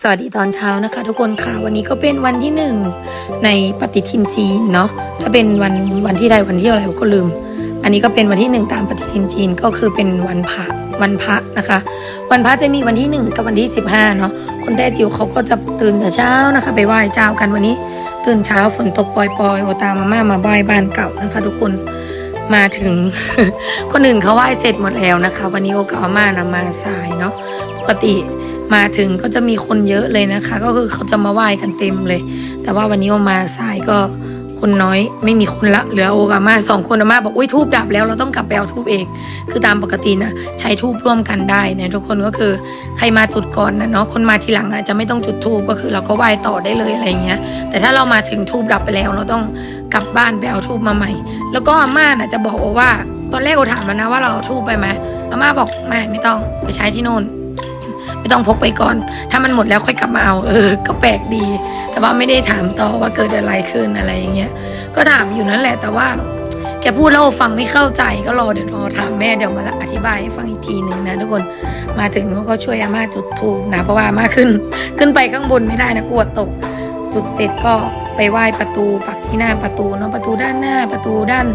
สวัสดีตอนเช้านะคะ ทุกคนค่ะวันนี้ก็เป็นวันที่หนึ่งในปฏิทินจีนเนาะถ้าเป็นวันวันที่ใดวันที่อะไรก็ลืม อันนี้ก็เป็นวันที่หนึ่งตามปฏิทินจีนก็คือเป็นวันพระวันพระนะคะ วันพระจะมีวันที่หนึ่งกับวันที่สิบห้าเนาะคนแต้จิ๋วเขาก็จะตื่นแต่เช้านะคะ ไปไหว้เจ้ากันวันนี้ ตื่นเช้าฝนตกปล่อยๆโอตามาม่ามาไหว้บ้านเก่านะคะ ทุกคนมาถึงคนอื่นเขาไหว้เสร็จหมดแล้วนะคะ วันนี้โอกับอาม่านะมาสายเนาะปกติ มาถึงก็จะมีคนเยอะเลยนะคะ ก็คือเขาจะมาไหว้กันเต็มเลย แต่ว่าวันนี้ออมาสายก็คนน้อยไม่มีคนละเหลือโอกามาสองคนอามาบอกอุ้ยทูบดับแล้วเราต้องกลับไปเอาทูบเอง คือตามปกตินะใช้ทูบร่วมกันได้นะทุกคนก็คือใครมาจุดก่อนนะเนาะคนมาทีหลังอาจจะไม่ต้องจุดทูบก็คือเราก็ไหว้ต่อได้เลยอะไรเงี้ย แต่ถ้าเรามาถึงทูบดับไปแล้ว เราต้องกลับบ้านไปเอาทูบมาใหม่ แล้วก็อาม่านะจะบอกว่า ตอนแรกโอถามแล้วนะว่าเราเอาทูบไปไหมอาม่าบอกไม่ไม่ต้องไปใช้ที่โน่น ไม่ต้องพกไปก่อน ถ้ามันหมดแล้วค่อยกลับมาเอา เออ ก็แปลกดี แต่ว่าไม่ได้ถามต่อว่าเกิดอะไรขึ้นอะไรอย่างเงี้ย ก็ถามอยู่นั่นแหละ แต่ว่า แกพูดแล้วฟังไม่เข้าใจก็รอเดี๋ยวรอถามแม่เดี๋ยวมาอธิบายให้ฟังอีกทีหนึ่งนะทุกคน มาถึงเขาก็ช่วยอาม่าจุดถูกนะเพราะว่าอาม่าขึ้น ขึ้นไปข้างบนไม่ได้นะกลัวตก จุดเสร็จก็ไปไหว้ประตูปักที่หน้าประตูเนาะประตูด้านหน้าประตูด้าน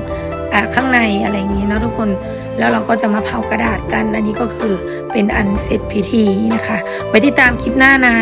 ข้างในอะไรอย่างนี้เนาะทุกคนแล้วเราก็จะมาเผากระดาษกัน อันนี้ก็คือเป็นอันเสร็จพิธีนะคะ ไว้ติดตามคลิปหน้านะ